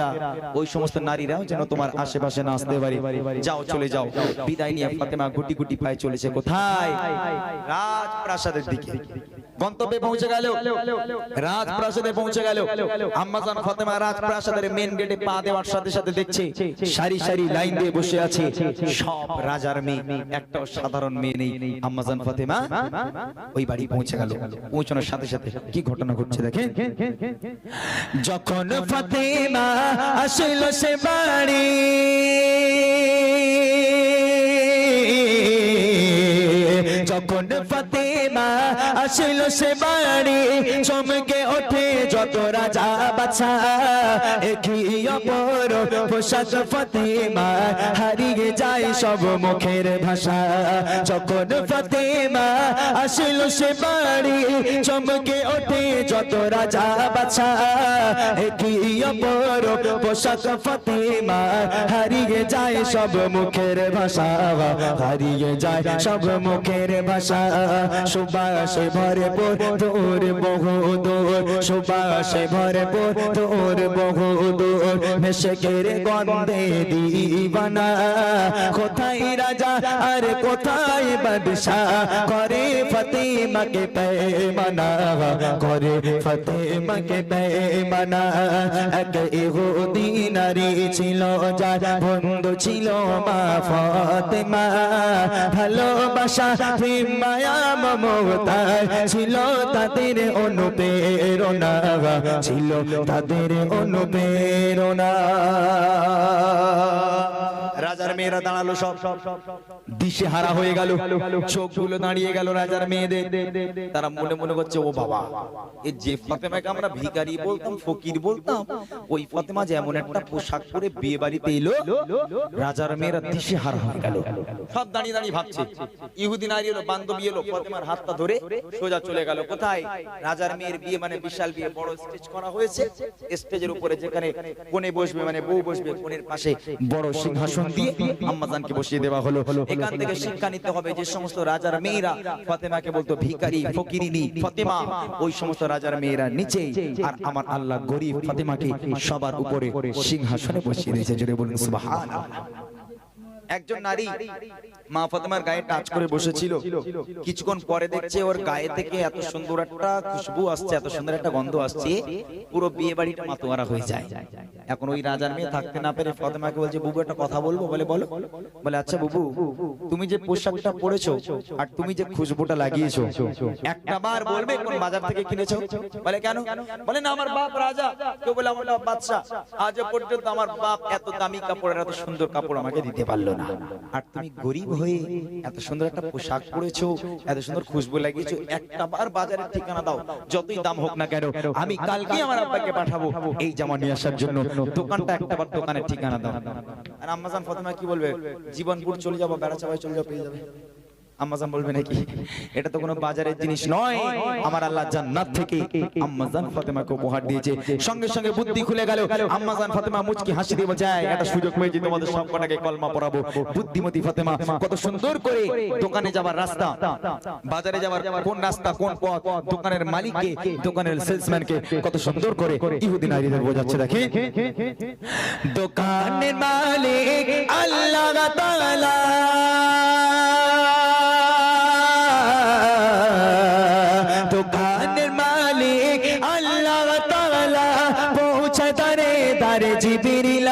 পাকেরা ওই সমস্ত যেন তোমার আশেপাশে পারে। যাও, চলে যাও। বিদায় নিয়ে ফাতেমা গুটি গুটি পায়ে চলেছে। কোথায়? রাজপ্রাসাদের দিকে। সারি সারি লাইন দিয়ে বসে আছে সব রাজার মেয়ে। একটাও সাধারণ মেয়ে বাড়ি পৌঁছানোর সাথে সাথে কি ঘটনা ঘটছে দেখেন? যখন ফাতেমা আসিল সে বাড়ি। যখন ফাতেমা আসিল সে বাড়ি, চমকে ওঠে যত রাজা বাছা একই অপর পোশাক ফাতেমা, হারিয়ে যায় সব মুখের ভাষা। যখন ফাতেমা আসিল সে বাড়ি, চমকে ওঠে যত রাজা বাছা একই অপর পোশাক ফাতেমা, হারিয়ে যায় সব মুখের ভাষা। হারিয়ে যায় সব মুখের ভাষা, সুবাসে ভরপুর তোর বহুদূর সুবাসে ভরপুর তোর বহুদূর মেশকের গন্ধে দিবানা, কোথায় রাজা আর কোথায় বাদশা? করে ফতেমাকে পেমানা, করে ফতেমাকে পেমানা। এক ইহুদি নারী ছিল, যার বন্ধু ছিল মা ফতেমা। ভালোবাসা প্রেম মায়া মমতা ছিল তাদের অনুপ্রেরণা ছিল তাদের অনুপ্রেরণা। রাজার মেয়েরা দাঁড়াল সব। দিশে হারা হয়ে গেল। চোখগুলো দাঁড়িয়ে গেল রাজার মেয়েদের। তারা মনে মনে করছে ও বাবা এই যে ফাতেমাকে আমরা ভিখারি বলতাম ফকির বলতাম ওই ফাতেমা যে এমন একটা পোশাক পরে বিয়ে বাড়িতে এলো রাজার মেয়েরা দিশে হারা হয়ে গেল। সব দাঁড়িয়ে দাঁড়িয়ে ভাবছে। ইহুদি নারী এলো বান্ধবী এলো ফাতেমার হাতটা ধরে সোজা চলে গেল কোথায়? রাজার মেয়ের বিয়ে মানে বিশাল বিয়ে বড় স্টেজ করা হয়েছে। স্টেজের উপরে যেখানে কোণে বসবে মানে বউ বসবে কোণের পাশে বড় সিংহাসন দিয়ে আম্মাজানকে বসিয়ে দেওয়া হলো। এখান থেকে শিক্ষা নিতে হবে যে সমস্ত রাজার মেয়েরা ফাতেমাকে বলতো ভিখারি ফকিরিনি ফাতেমা। ওই সমস্ত রাজার মেয়েরা নিচে আর আমার আল্লাহ গরিব ফাতেমাকে সবার উপরে সিংহাসনে বসিয়ে দিয়েছে। জোরে বলুন সুবহানাল্লাহ। একজন নারী মা ফাতেমার গায়ে টাচ করে বসেছিল। কিছুক্ষণ পরে দেখছে ওর গায়ে থেকে এত সুন্দর একটা খুশবু আসছে এত সুন্দর একটা গন্ধ আসছে পুরো বিয়ে বাড়িটা মাতোয়ারা হয়ে যায়। এখন ওই রাজার মেয়ে থাকতে না পেরে ফাতেমাকে বলছে বুবু একটা কথা বলব? বলে বলো। বলে আচ্ছা বুবু তুমি যে পোশাকটা পরেছো আর তুমি যে খুশবুটা লাগিয়েছো একটা বার বলবে কোন বাজার থেকে কিনেছো? বলে কেন? বলে না আমার বাপ রাজা। কেউ বলে আমার বাদশা আজ পর্যন্ত আমার বাপ এত দামি কাপড়ের এত সুন্দর কাপড় আমাকে দিতে পারল না। আর তুমি গরিব হয়ে এত সুন্দর একটা পোশাক পরেছো, এত সুন্দর খুশবু লাগিয়েছো, একটা বার বাজারের ঠিকানা দাও, যতই দাম হোক না কেন, আমি কালকে আমার আব্বাকে পাঠাবো এই জামা নিয়ে আসার জন্য। দোকানটা একটা বার দোকানের ঠিকানা দাও। আর আম্মাজান ফাতেমা কি বলবে? জীবনপুর চলে যাব বেড়া চাপায় চলে যাব, পেয়ে যাবে। আম্মাজান বলবে নাকি? এটা তো কোনো বাজারের জিনিস নয়। আমার আল্লাহ জান্নাত থেকে আম্মাজান ফাতেমাকে উপহার দিয়েছে। সঙ্গে সঙ্গে বুদ্ধি খুলে গেল। আম্মাজান ফাতেমা মুচকি হাসি দিয়ে বলছে "এই, একটা সুযোগ পেয়েছি তোমাদের সবকটাকে কলমা পড়াবো। বুদ্ধিমতী ফাতেমা কত সুন্দর করে দোকানে যাবার রাস্তা। বাজারে যাবার কোন রাস্তা কোন পথ দোকানের মালিককে দোকানের সেলসম্যানকে কত সুন্দর করে ইহুদি নারীদের বোঝাচ্ছে দেখে দোকানের মালিক আল্লাহ তাআলা। দোকানের মালিক আল্লাহ তাআলা পৌঁছে তারে তারে জিবরিল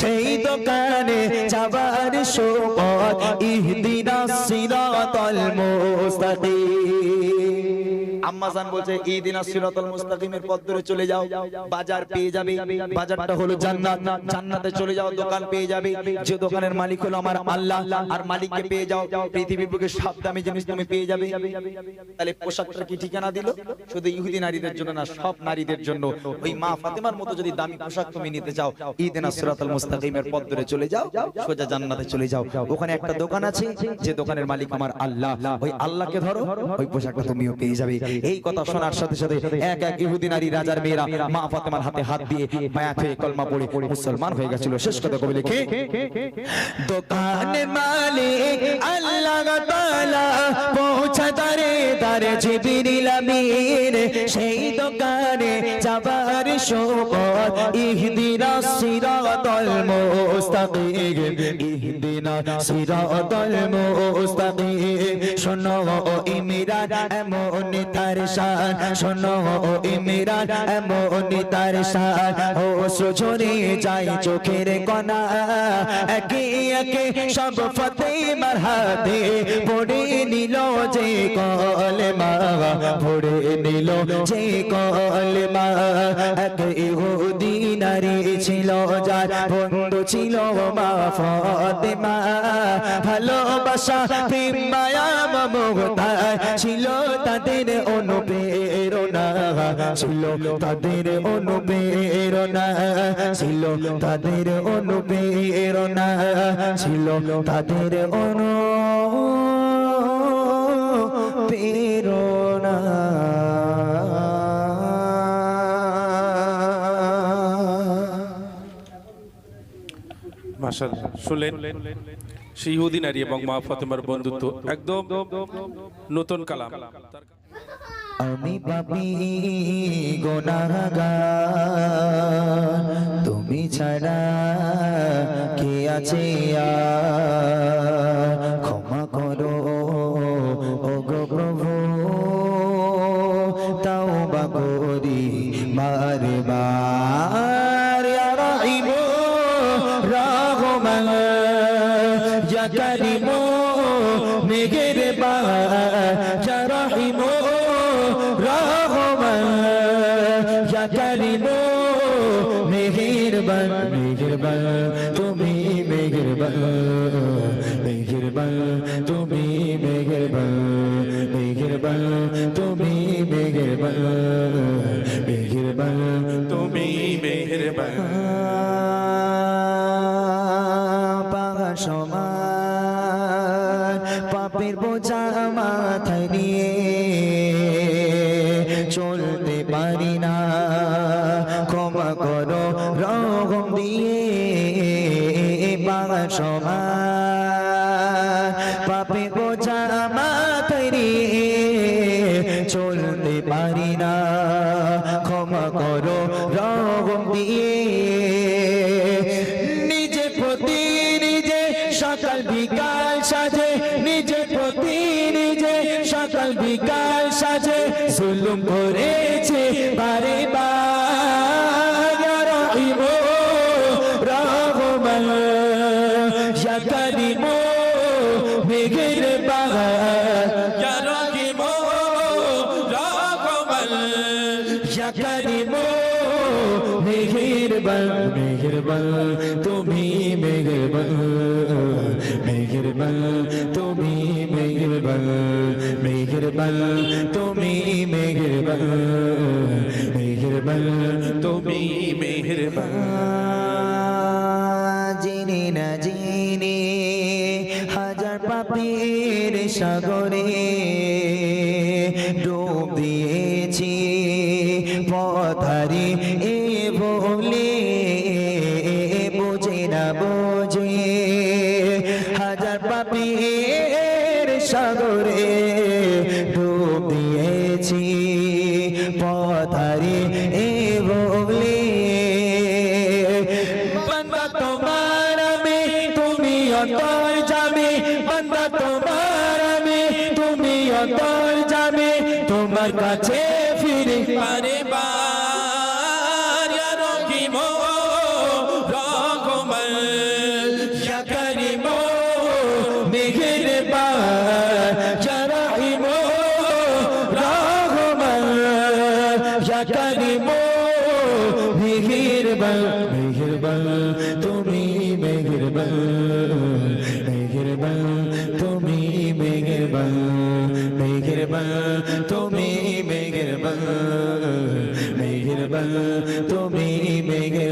সেই দোকানে যাবার সময় ইহদিনাস সিরাতাল আম্মাজান বলছে ইদিনা সিরাতাল মুস্তাকিমের পথ ধরে চলে যাও। বাজার পেয়ে যাবে। বাজারটা হলো জান্নাত। জান্নাতে চলে যাও, দোকান পেয়ে যাবে। যে দোকানের মালিক হলো আমার আল্লাহ। আর মালিককে পেয়ে যাও। পৃথিবীর বুকে সব দামি জিনিস তুমি পেয়ে যাবে। তাহলে পোশাকটা কি ঠিকানা দিল? শুধু ইহুদি নারীদের জন্য না, সব নারীদের জন্য। ওই মা ফাতেমার মতো যদি দামি পোশাক তুমি নিতে চাও ইদিনা সিরাতাল মুস্তাকিমের পথ ধরে চলে যাও, সোজা জান্নাতে চলে যাও। ওখানে একটা দোকান আছে, যে দোকানের মালিক আমার আল্লাহ। ওই আল্লাহকে ধরো, ওই পোশাকটা তুমিও পেয়ে যাবে। এই কথা শোনার সাথে সাথে এক এক ইহুদি নারী রাজার মেয়েরা মা ফাতেমার হাতে হাত দিয়ে বায়াত হয়ে কলমা পড়ে মুসলমান হয়ে গেছিল। শেষ কথা কবি লিখে, দোকানের মালিক আল্লাহ তাআলা পৌঁছা তারে তারে জিবরিল আমিন। সেই দোকানে যাবার সময় ইহদিনা সিরাতাল মুস্তাকিম ইহদিনা সিরাতাল মুস্তাকিম শোনো ও ইমরান এমন তার শান শোনো ও ইমরান এমন তার শান ও সুজনে যাই চোখের কণা একে একে সব ফতেমার হাতে পড়ে নিল যে কলমা পড়ে নিল যে কলমা এক ইহুদি নারী ছিল যার বন্ধু ছিল মা ফতেমা। ভালোবাসা প্রেম মায়া মমতা ছিল তাদের অনুপ্রেরণা। ছিল তাদের অনুপ্রেরণা। ছিল তাদের অনুপ্রেরণা। ছিল তাদের অনুপ্রেরণা শুনলেন সেই নারী এবং মা বন্ধুত্ব একদম নতুন কালাম। আমি পাপি তুমি ছাড়া কে আছে? ইয়া কারিমু মেঘের বাগান। ইয়া রাহিমু রহমান ইয়া কারিমু মেহেরবান মেহেরবান তুমি মেহেরবান মেহেরবান তুমি মেহেরবান মেহেরবান তুমি মেহেরবান মেহেরবান তুমি মেহেরবান সাগরে ডুব দিয়েছি পথারি এ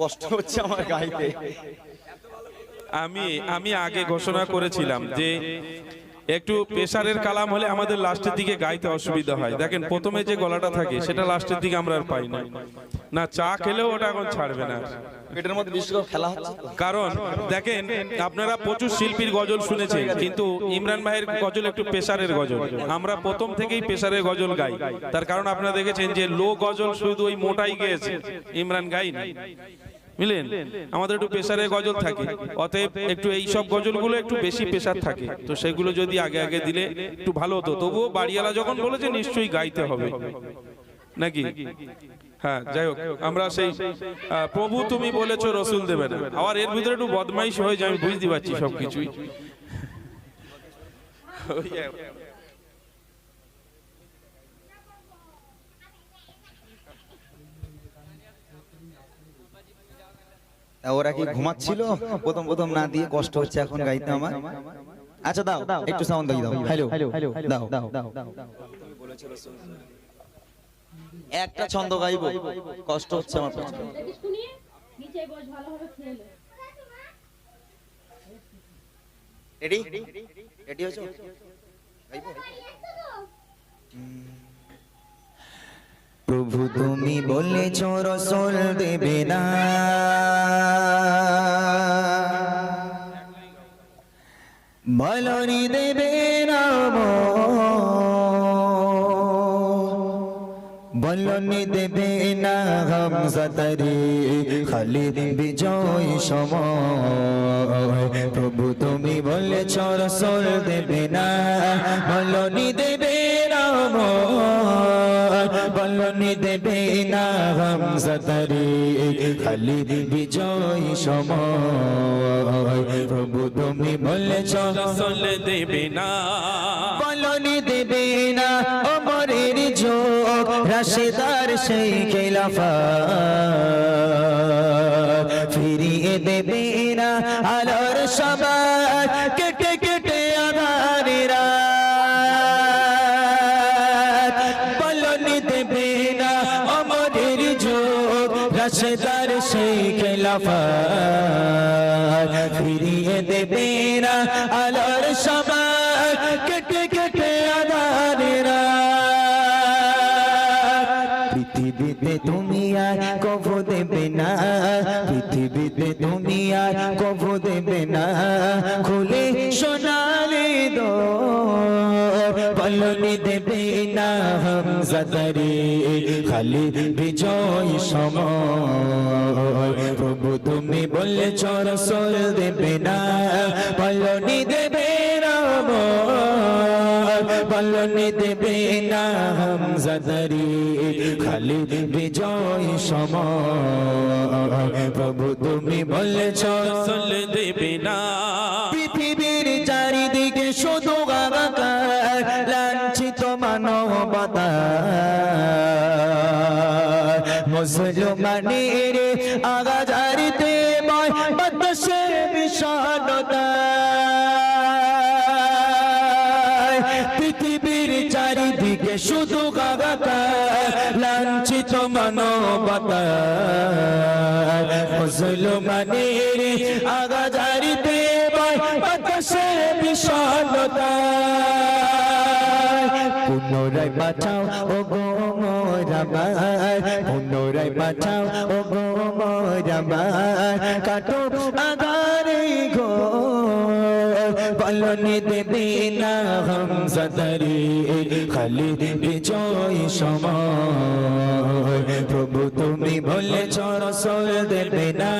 কষ্ট হচ্ছে আমার গাইতে আমি আমি আগে ঘোষণা করেছিলাম যে একটু প্রেশারের কালাম হলে আমাদের লাস্টের দিকে গাইতে অসুবিধা হয়। দেখেন, প্রথমে যে গলাটা থাকে, সেটা লাস্টের দিকে আমরা আর পাই না। না চা খেলেও ওটা এখন ছাড়বে না। পেটের মধ্যে বিশ্বকাপ খেলা কারণ দেখেন আপনারা প্রচুর শিল্পীর গজল শুনেছেন কিন্তু ইমরান ভাইয়ের গজল একটু পেশারের গজল। আমরা প্রথম থেকেই পেশারের গজল গাই। তার কারণ আপনারা দেখেছেন যে লো গজল শুধু ওই মোটাই গেয়েছে। ইমরান গাইনি বুঝলেন? আমাদের একটু পেশারের গজল থাকে। অতএব একটু এই সব গজলগুলো একটু বেশি পেশার থাকে। তো সেগুলো যদি আগে আগে দিলে একটু ভালো হতো। তবুও বাড়িওয়ালা যখন বলেছে নিশ্চয়ই গাইতে হবে। নাকি? হ্যাঁ যাই হোক আমরা সেই প্রভু তুমি বলেছ রসুল দেবে না। আবার এর ভিতরে একটু বদমাইশ হয়ে যায় আমি বুঝতে পারছি সবকিছুই। ওরা কি ঘুমাচ্ছিল? প্রথম প্রথম না দিয়ে কষ্ট হচ্ছে এখন গাইতে আমার? আচ্ছা দাও একটু সাউন্ড দাও হ্যালো হ্যালো দাও। দাও। একটা ছন্দ গাইবো কষ্ট হচ্ছে আমার প্রচুর। এটাকে শুনিয়ে নিচে বস ভালোভাবে খেয়ে নে। রেডি রেডি হয়েছো গাইবো? প্রভু তুমি বলেছ রসল দেবে না বলনি দেবে না বলনি দেবে না হামজাতারে খালিদ বিজয় সময়। প্রভু তুমি বলে চর সর দেবে না বলনি দেবে না বলনি দেবে না হামজাতারে খালিদ বিজয় সময়। প্রভু তুমি বলেছ রসল দেবে না। বলনি দেবে না অমরের যোগ রাশেদার সেই খেলাফা। ফিরিয়ে দেবে না আলোর সবার সেই খেলাফা ফিরিয়ে দেবে না আলোর সবার না। পৃথিবীতে আর কব দেবে না। খুলে সোনালি দো বলনি দেবে না হামজাদারে খালি বিজয় সময়, প্রভু তুমি বললে চর সোল দেবে না। বলনি দেবে বলনি দেবে না হামজাদারি খালি বিজয় সময় প্রভু তুমি বলেছ রসল দেবে না পৃথিবীর চারিদিকে শুধু গাগাকার লাঞ্ছিত মানবতা মুসলমানের আগাজারিতে মুসলমানের আগাজারি ময় বাতাসে বিষণতা পুনরায় বাঁচাও ও গো মোরাবার পুনরায় বাঁচাও ও গো মোরাবার কাটো আগারে গো বল বলনি দেবে না হামজাদারি খালি বিজয় সময়। প্রভু তুমি বলেছ রসল দেবে না,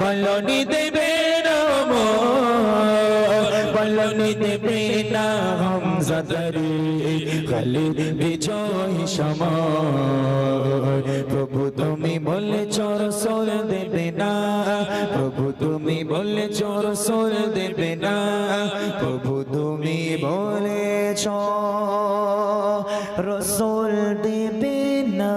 বলনি দেবে না বলনি দেবে না হামজাদারি খালি বিজয় সময়। বলেছ রসল দেবে না। প্রভু তুমি বলেছ, রসল দেবে না।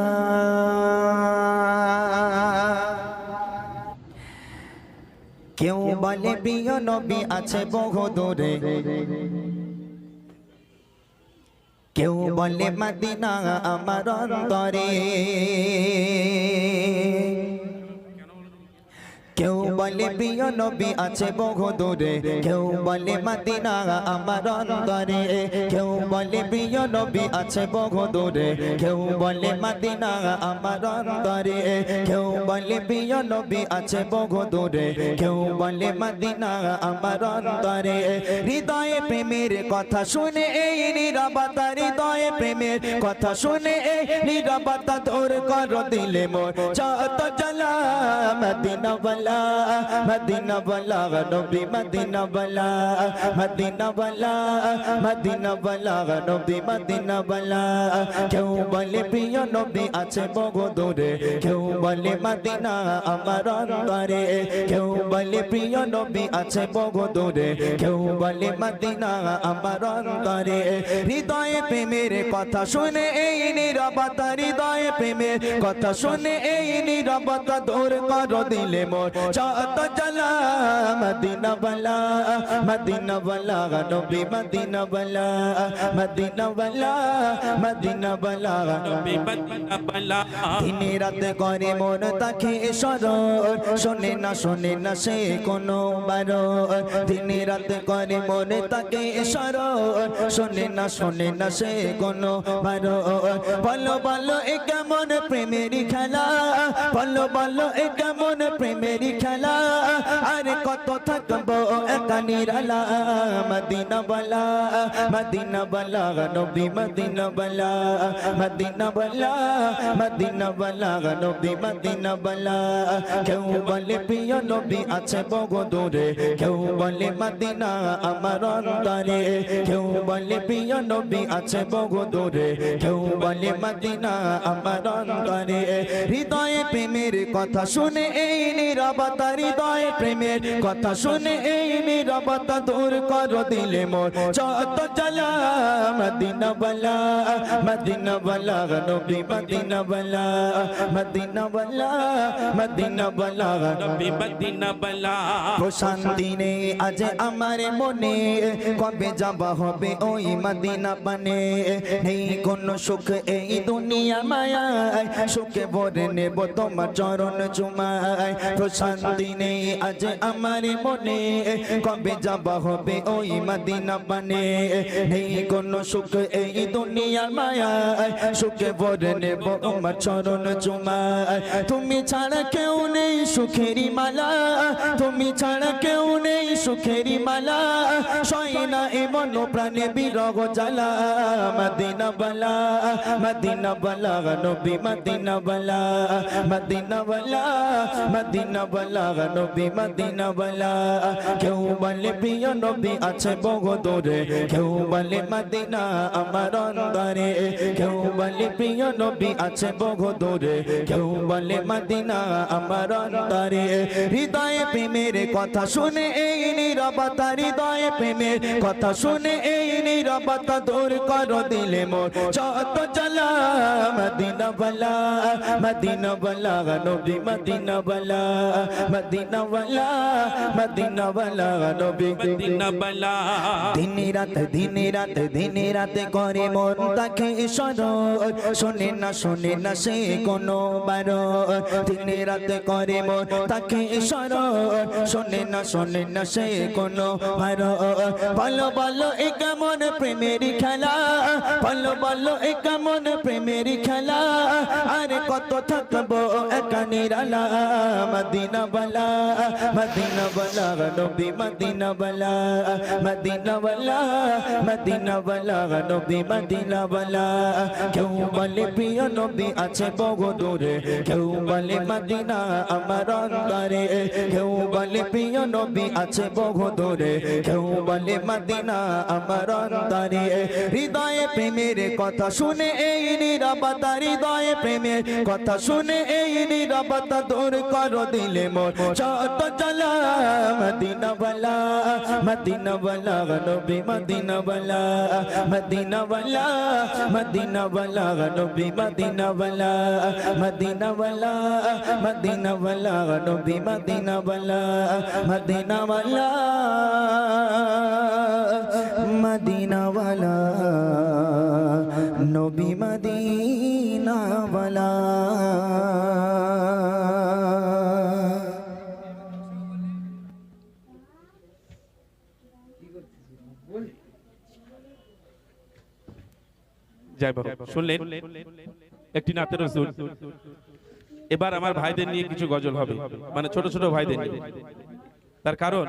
কেউ বলে, প্রিয় নবী আছে বহু দূরে। কেউ বলে, মদিনা আমার অন্তরে। কেউ বলে প্রিয় নবী আছে বহু দূরে, কেউ বলে মদিনা আমার অন্তরে, কেউ বলে প্রিয় নবী আছে বহু দূরে, কেউ বলে মদিনা আমার অন্তরে, কেউ বলে প্রিয় নবী আছে বহু দূরে, কেউ বলে মদিনা আমার অন্তরে। হৃদয়ে প্রেমের কথা শুনে এই নিরবতা, হৃদয়ে প্রেমের কথা শুনে এই নিরবতা দূর কর দিলে মোর যত জ্বালা মদিনা বলা মদিনা বলা নবী মদিনা বলা মদিনা বলা মদিনা বলা নবী মদিনা বলা কেউ বলে প্রিয় নবী আছে বহু দূরে কেউ বলে মদিনা আমার অন্তরে কেউ বলে প্রিয় নবী আছে বহু দূরে কেউ বলে মদিনা আমার অন্তরে হৃদয়ে প্রেমের কথা শুনে এই নিরবতা হৃদয়ে প্রেমের কথা শুনে এই নিরবতা দূর কর দিলে মোর যত জ্বালা মদিনা বলা মদিনা বলা নবী মদিনা বলা মদিনা বলা মদিনা বলা নবী মদিনা বলা দিনে রাতে করে মন তাকে সরর শোনে না শোনে না সে কোনো বারর দিনে রাতে করে মন তাকে সরর শোনে না শোনে না সে কোনো বারর বলো বলো এ কেমন প্রেমেরই খেলা বলো বলো এ কেমন প্রেমেরই খেলা, আরে কত থাকব একা নিরালা। মদিনা বলা মদিনা বলা নবী মদিনা বলা মদিনা বলা মদিনা বলা নবী মদিনা বলা কেউ বলে, প্রিয় নবী আছে বহু দূরে। কেউ বলে, মদিনা আমার অন্তরে। কেউ বলে, প্রিয় নবী আছে বহু দূরে। কেউ বলে, মদিনা আমার অন্তরে। হৃদয়ে প্রেমের কথা শুনে এই নিরবতা হৃদয়ে প্রেমের কথা শুনে এই নিরবতা দূর কর দিলে মোর। যত জ্বালা মদিনা বলা মদিনা বলা নবী মদিনা বলা মদিনা বলা মদিনা বলা নবী মদিনা বলা শান্তি নেই আজ আমার মনে কবে যাবা হবে ওই মদিনা পানে? নেই কোন সুখ এই দুনিয়া মায়ায় সুখে ভরে নেব তোমার চরণ চুমায়। শান্তি নেই আজ আমার মনে কবে যাবা হবে ওই মদিনা পানে নেই কোন সুখ, এই দুনিয়া মায়ায় সুখে ভরে নেব তোমার চরণ চুমায় তুমি ছাড়া কেউ নেই সুখেরই মালা, তুমি ছাড়া কেউ নেই সুখেরই মালা। সয়না এমন প্রাণে বিরহ জ্বালা, মদিনা বলা মদিনা বলা, নবী মদিনা বলা মদিনা বলা, মদিনা বলা, নবী মদিনা বলা। কেউ বলে, প্রিয় নবী আছে বহু দূরে। কেউ বলে, মদিনা আমার অন্তরে। কেউ বলে, প্রিয় নবী আছে বহু দূরে। কেউ বলে, মদিনা আমার অন্তরে। হৃদয়ে প্রেমের কথা শুনে এই নিরবতা হৃদয়ে প্রেমের কথা শুনে এই নিরবতা দূর কর দিলে মোর। যত জ্বালা, মদিনা বলা মদিনা বলা, নবী মদিনা বলা। মদিনা বলা মদিনা বলা নবী। মদিনা বলা দিনে রাত দিনে রাত দিনে রাত করে মন তাকে সরর শোনে না শোনে না সে কোনো বার দিনে রাত করে মন তাকে সরর শোনে না শোনে না সে কোনো বার বলো বলো এ কেমন প্রেমের খেলা? বলো বলো এ কেমন প্রেমের খেলা? আরে কত থাকব একানি রালা মদিনা বালা মদিনা বালা নবী মদিনা বালা মদিনা বালা মদিনা বালা নবী মদিনা বালা কেউ বলে প্রিয় নবী আছে বহু দূরে কেউ বলে মদিনা আমার অন্তরে কেউ বলে প্রিয় নবী আছে বহু দূরে কেউ বলে মদিনা আমার অন্তরে হৃদয়ে প্রেমের কথা শুনে এই নিরাপত্তা হৃদয়ে প্রেমের কথা শুনে এই নিরাপত্তা দূর করো দিলে। মোর যত জ্বালা মদিনা বালা মদিনা বালা নবী মদিনা বালা মদিনা বালা মদিনা বালা নবী মদিনা বালা মদিনা নবী মদিনা শুনলেন? একটি রসুল। এবার আমার ভাইদের নিয়ে কিছু গজল হবে। মানে ছোট ছোট ভাইদের তার কারণ